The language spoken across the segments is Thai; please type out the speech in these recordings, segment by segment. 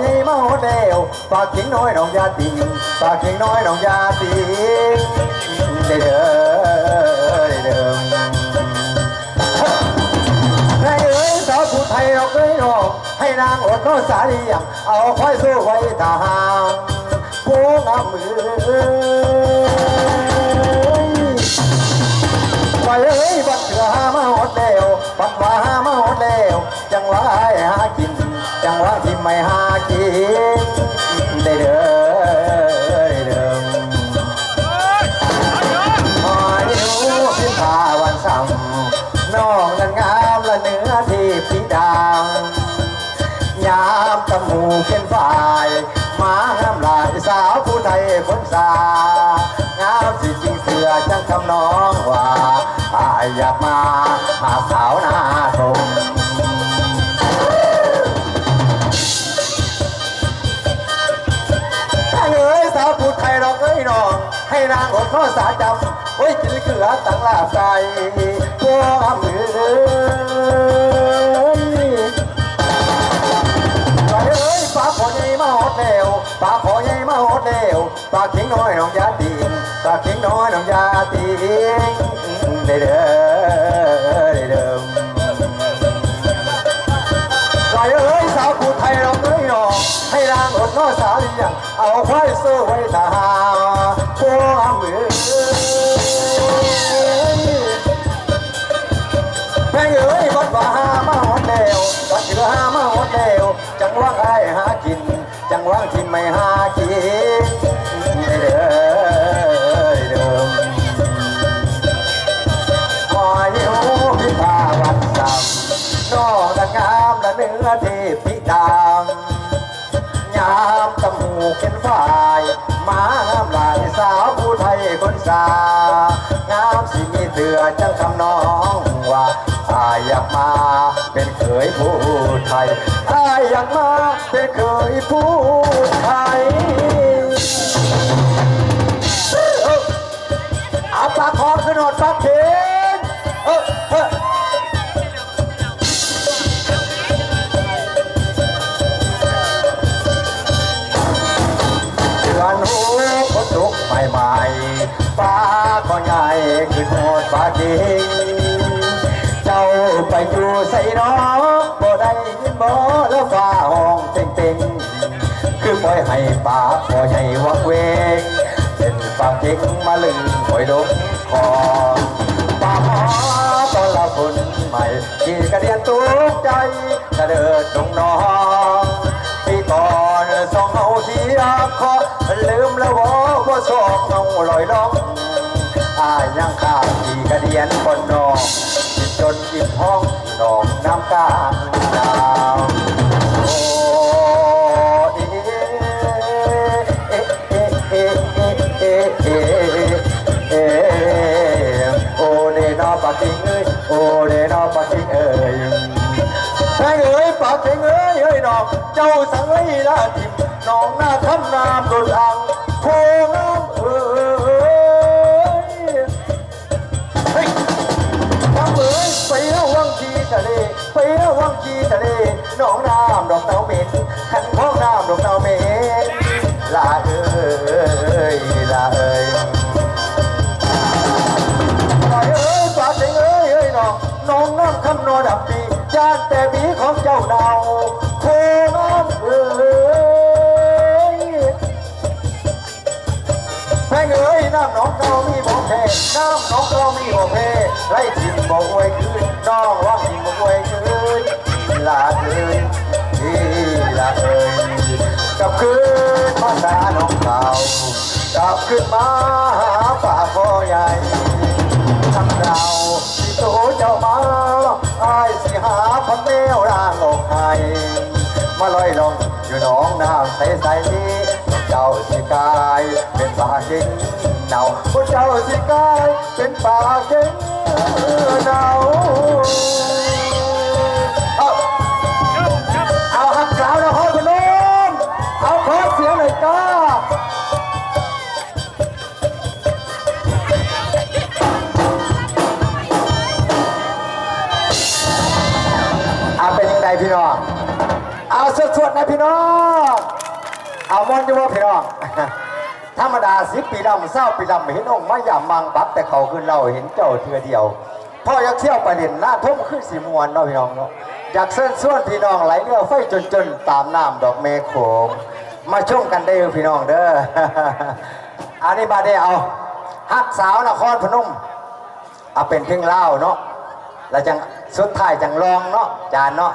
ใหญ่มาโหดเดวปากเข็งน้อยน้องยาติงปากเข็งน้อยน้องยาติงเด้อเด้อให้เอ๋ยสาวผู้ไทยเราเอ้ยน้องให้นางอดก็สาลียงเอาค่อยสู้ไว้ทหารผู้งามมือไปเอ้ยบัดเถื่อหามาหดเดวบัดว่าหามาหดเดวจังหวะหากิน จังหวะที่ไม่หากินได้เด้อได้เด้อหอยรู้พิพาวันซ้ำน้องนั้นงามละเนื้อที่พิดางยามตะหมูเป็นฝ่าย ข้อสาจำโอ้ยกินเกลือตั้งลาใจพวกมือไปเอ้ยปลาขอใหญ่มาหดเดวปลาขอใหญ่มาหดเดวปลาเข็งน้อยน้องยาตีนปลาเข็งน้อยน้องยาตีนเด้อเด้อเด้อปล่อยเอ้ยสาวผู้ไทยเราเอ้ยหนอให้รางอดน้อสาวเลี้ยงเอาควายสู้ไว้ทหา ม่เอ้ยบัดว่าหามาหอดเดวบัดเถือหามาหอดเดวจังหวะไอ้หากิน จังหวะที่ไม่หากินเด้อเด้อคอยหิวพิพาวันจำน้องนางงามและเนื้อเทพิดามยามตะหูเป็นฝ่ายมางามหลายสาวผู้ไทยคนสางามสิมีเตือจังคำน้องว่า อยากมา เป็นเคยผู้ไทยอายอยากมาเป็นเคยผู้ไทยเอาเอาปลาคอขึ้นหอดปลาเข็งเออเออเดือนหูคนตกใหม่ๆปลาก็ใหญ่ขึ้นหอดปลาเข็งเจ้าไปอยู่ ใส่น้อบ่ได้ยินบ่แล้วฟ้าห้องเต็งๆคือปล่อยให้ปากปล่อยให้วักเวงเป็นปากเก่งมาลึงปล่อยดมคอปาหอตอนละคนใหม่ที่กระเดียนตุกใจกระเดิดตรงน้องที่ก่อนสองเอาเสียคอลืมแล้วว่าว่าสองเอาลอยล่องอายังข้าที่กระเดียนคนน้อง กินห้องนองน้ำกลางดาวโอ้เอ๊ะเอ๊ะเอ๊ะเอ๊ะเอ๊ะเอ๊ะเอ๊ะเอ๊ะโอ้เดนอปากกิงเอ้ยโอ้เดนอปากกิงเอ้ยแม่เอ้ยปากกิงเอ้ยเอ้ยน้องเจ้าสังไว้ละทิมน้องหน้าทำน้ำโดนอัง แต่บีของเจ้าดาวโคน้ำเอ้ยแม่งเอ้ยน้ำหนองเก่ามีบ่แพน้ำหนองเก่ามีบ่แพไล่ทิมบ่อวยคืนน้องว่างทิมบ่อวยคืนลาเอ้ยที่ลาเอ้ยกลับคืนมาสาหนองเก่ากลับขึ้นมาหาป่าคอใหญ่ทำเราที่โตเจ้ามาาร่างอกไห้มาลอยลงอยู่หนองน้ำใสๆนี้เจ้าสิกายเป็นป่าเก่งเนาวเจ้าสิกายเป็นป่าเก่งเนาเอา เอามอนจะว่าพี่น้องธรรมดาสิปีดำเศร้าปีดำเห็นองค์มายามมังบักแต่เขาขึ้นเราเห็นเจ้าเทือเดียวพ่ออยากเที่ยวไปเล่นหน้าทุ่มขึ้นสีมวนเนาะพี่น้องเนาะอยากเส้นส่วนพี่น้องไหลเรือไฟจนจนๆตามน้ำดอกเมฆโขงมาชมกันได้พี่น้องเด้ออันนี้บาดเดเอาฮักสาวนครพนมเอาเป็นเพลงเล่าเนาะแล้วจังสุดท้ายจังลองเนาะจานเนาะ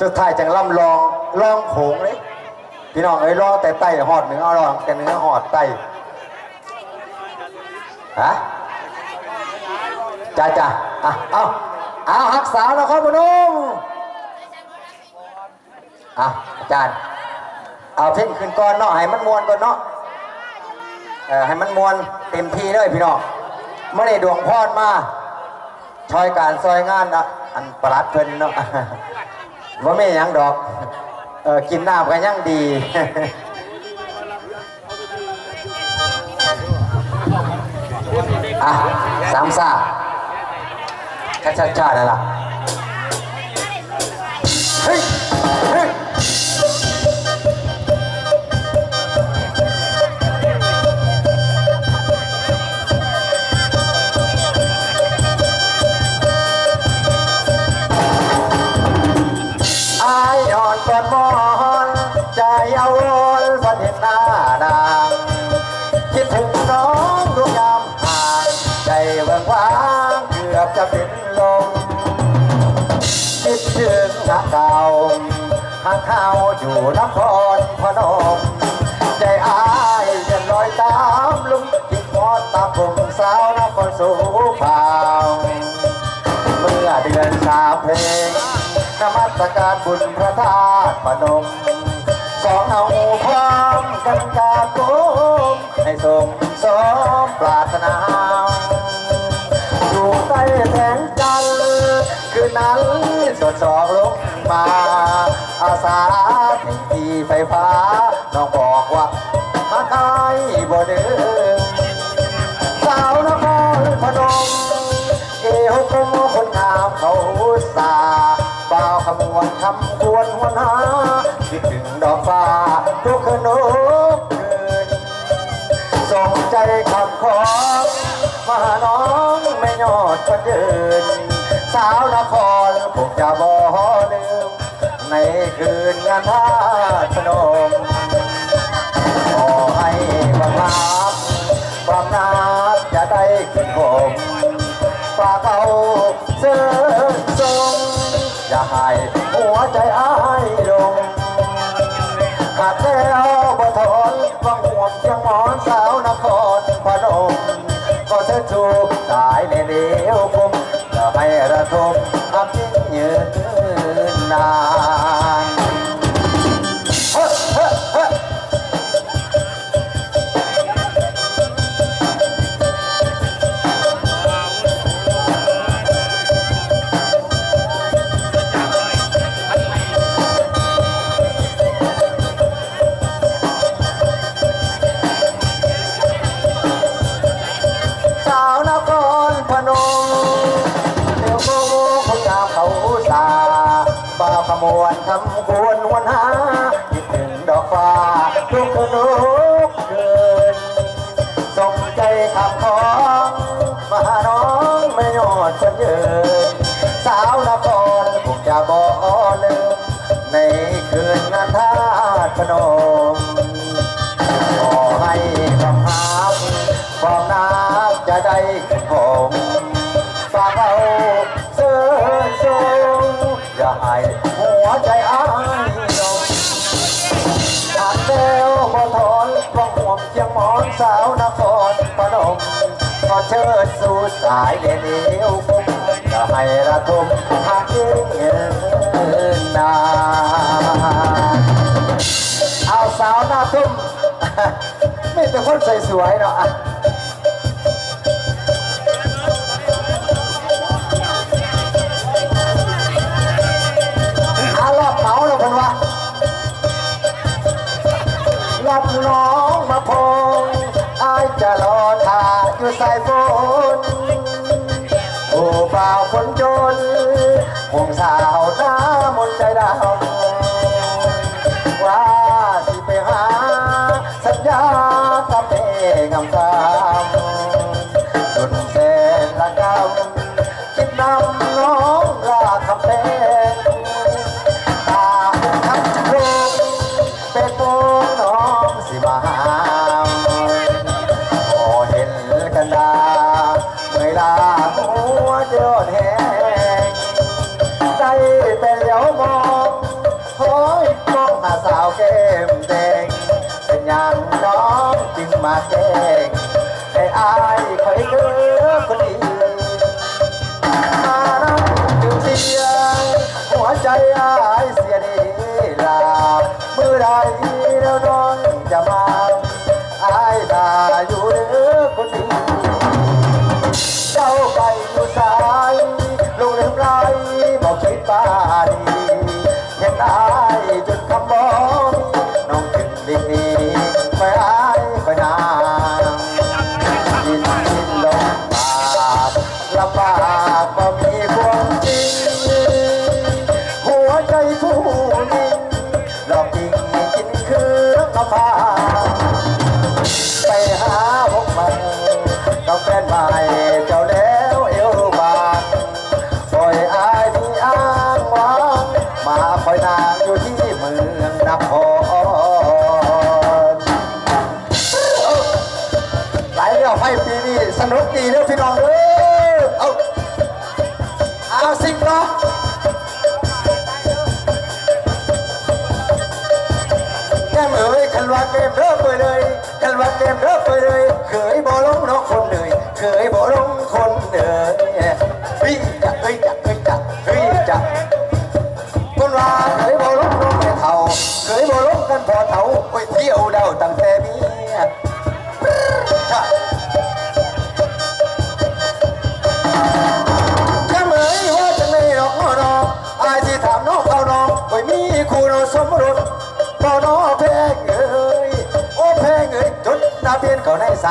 สุดท้ายจังล่ำลองลองโขงเลย พี่น้องเอ้ยรอแต่ไต้หอดเนื้อรอแต่เนื้อหอดไต้ฮะจ้าจ้าอะเอาเอาหักสาวนะครับพนุ่มอะอาจารย์ เอาเพ่งขึ้นก่อนเนาะให้มันมวนก่อนเนาะเออให้มันมวนเต็มที่เลยพี่น้องไม่ได้ดวงพรมาชอยการซอยงานนะอันประหลัดเพิ่นเนาะว่าไม่ยังดอก เออกินน้ำกันยังดี อะสามซ่าชัดชัดชานั่นล่ะเฮ้ย เขาอยู่นครพนมใจอายเดินลอยตามลุงคิดมอดตาผมสาวนครสูเผาเมื่อเดือนสามเพลงนมัสการบุญพระธาตุพนมสองเอาความกันกาโกมให้สมสมปรารถนาอยู่ใต้แสงจันทร์คืนนั้นสดสองลงมา สาที่ไฟฟ้า น้องบอกว่าหากอายบ่เดิมสาวนครพนม เอวคมคนงามเขาสาบ่าวขมวนคำควรหัวหน้าคิดถึงดอกฟ้าทุกคืนนกคืนส่งใจคำขอมาหน้องไม่ยอดคนเดินสาวนครคงจะบ่ลืม ในคืนงานท่าสนมขอให้ความรักความนับจะได้ขึ้นผมฝากเอาเสื้อทรงอย่าให้หัวใจอา บจะได้ขึ้นผมฝากเอาเสื้อทรงอย่าให้หัวใจอ้ายลงขาดแล้วบ่ทนว่ห่วงเชียงหมอนสาวนครพนมขอเชิญสู่สายเดียวคงจะให้ระทมหากยิ่งยืนานเอาสาวหน้าทุ่มไม่เป็นคนสวยๆเนาะ มาแกล้งให้อายคอยเลือคนดีมาน้ำถึงเสียงหัวใจอายเสียดีลาเมื่อใด เต็มเริ่มไปเลยคันว่าเต็มเริ่มไปเลยเคยบ่ลงน้องคนเลยเคยบ่ลงคนเลยเฮ้ยจะเฮ้ยจักเฮ้ยจักเฮ้ยจักคนว่าเคยบ่ลงน้องแม่เท่าเคยบ่ลงกันพอเท่าไปเที่ยวเดาตั้งแต่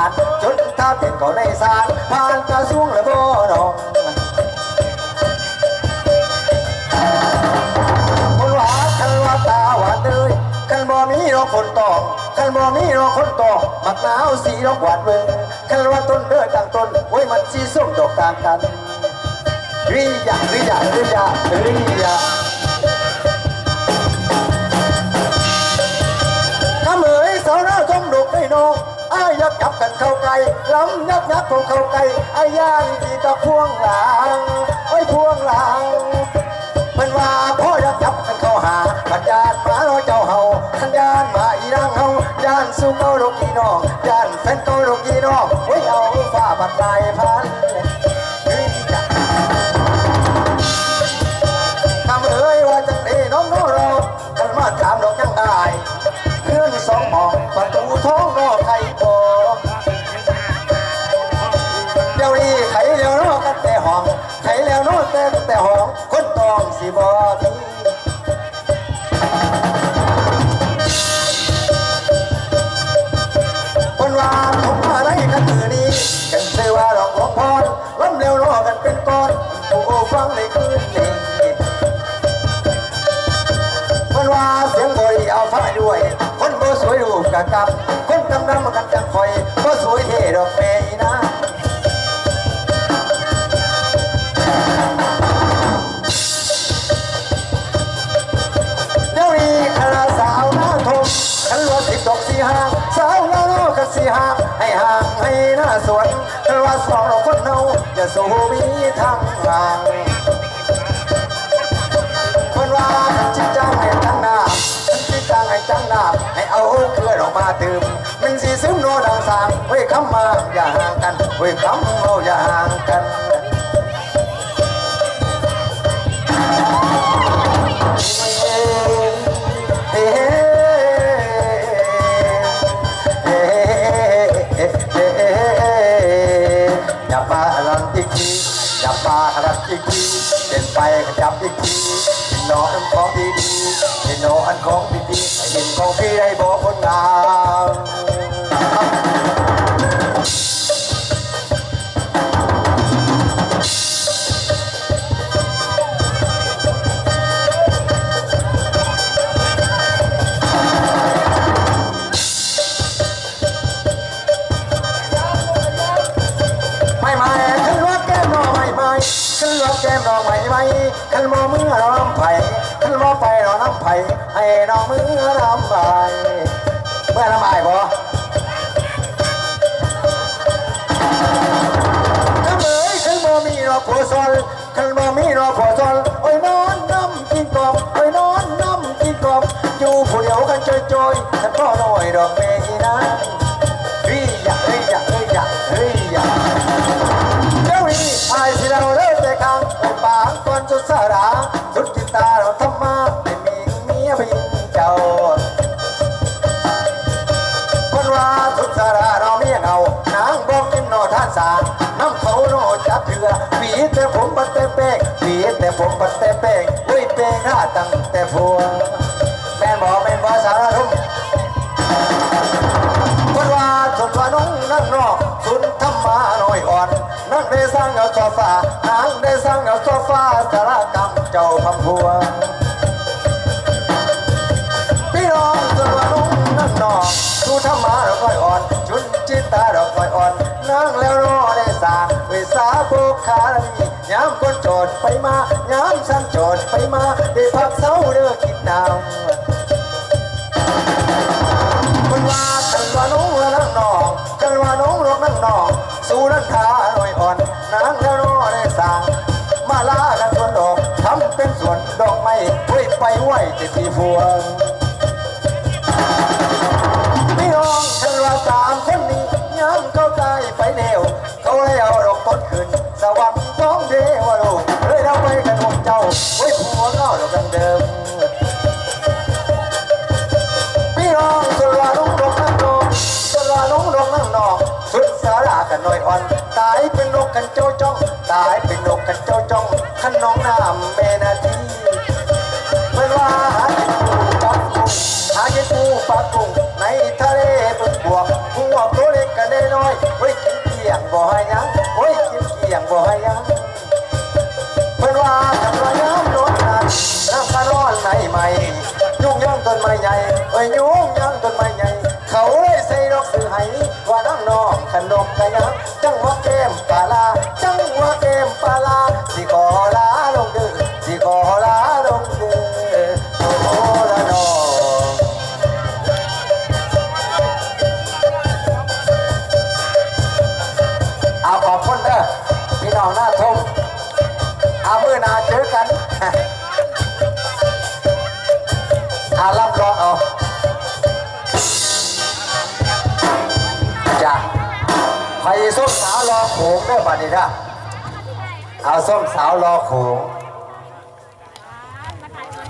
าในศาลจดทะเบียนเขาในศาลผ่านกระทรวงและบ่น้องคนหวานคันว่าตาหวานเอ้ยคันบ่มีรอกคนตองคันบ่มีรอกคนตองมักหนาวสีดอกหวานเบิ่งคันว่าต้นเด้อต่างต้นโอ้ยมันสีส้มดอกต่างกันริยะริยะริยะริยะ ยักจับกันเข้าไกลล้ำยักยักของเข้าไกลอายย่านที่ตะพวงหลังไอ้พวงหลังมันว่าพ่อยักจับกันเข้าหาขันยานมาเราเจ้าเฮาขันยานมาอีนางเฮาย่านสู้เก้าดอกกีน้องย่านแฟนเก้าดอกกีน้องไว้เอาฟ้าบัดลายพัน กันเป็นก้อนผู้ฟังในคืนนี้มันว่าเสียงบอยเอาฟ้าด้วย คนบ่สวยรูปกะกับ คนดำดำกันจังคอยบ่สวยเท่ดอกแม่อีนะเดี๋ยวนี้คณะสาวหน้าทงคันว่าสิบดอกสี่ห้างสาวหน้าโลกันสี่ห้าง ห้ห่างให้หน้าสวนคันว่าสองเราคนเฮาจะสู้มีทางห่างคนว่าฉันจิจังให้จังน้ำฉันจิจังให้จังน้ำให้เอาเคลื่อออกมาตื่มมันสีซึมโนดังสางเฮ้ยคำมาอย่าห่างกันเฮ้ยคำเอาอย่าห่างกันานของพี่พี่ให้เห็นของพี่ได้บอกคนงาม ขอผัวซอนขันบ่มีรอผัวซอนโอ้ยนอนน้ำกินกอบโอ้ยนอนน้ำกินกอบอยู่ผู้เดียวกันจอยจอยๆฉันก็น้อยดอกเมอีนะเฮ้ยอยากเฮ้ยอยากเฮ้ยอยากเฮ้ยอยากเจ้านี่อายสิเราเลิกแต่ครั้งปางก่อนสุดสาราสุดกินตา ดือปีแต่ผมบัดแต่เป้งหวีแต่ผมบัดแต่เป้งอุ้ยเป้งหน้าตั้งแต่พัวแม่นบอกแม่นบอกสารทุ่มคนว่าสุดว่าน้องนั่งนอกสุดธรรมาหน่อยอ่อนนั่งได้สร้างเอาโซฟานางได้สร้างเอาโซฟาสารกรรมเจ้าพำพัวพี่น้องสวนุ่งนั่งนองดูธรรมาเราค่อยอ่อนชุนจิตตาเราค่อยอ่อนนั่งแล้วรอ ได้สางวิสาบุคารีย้ำคนโจดไปมาย้ำสั่นโจดไปมาได้พักเศร้าเด้อกินน้ำคนว่ากันว่าน้องละนั่งนองกันว่าน้องลงนั่งนองสู้นั่นขาหน่อยอ่อนนั่งแล้วรอได้สางมาลากันสวนดอกทำเป็นสวนดอกไม้ไว้ไปไหวจะทีพวง หมดเจ้าไว้ผัวเงาดอกดังเดิมพี่น้องสลาลุงดอกนั่งนองสลาลุงดอกนั่งนองสุดสารากันหน่อยอ่อน ตายเป็นนกกันเจ้าจ้อง ตายเป็นนกกันเจ้าจ้องขันน้องน้ำเมนาทีเมื่อว่าหากินปูปักกุ้งหากินปูปักกุ้งในทะเลบึกบวกหัวตัวเล็กกันได้น้อยไว้กินเกี่ยงบ่ให้ยังไว้กินเกี่ยงบ่ให้ยัง ไปยุ่งย่างต้นไม้ใหญ่ เขาเลยใส่ดอกสื่อให้ว่าน้องน้องขนมกระยัง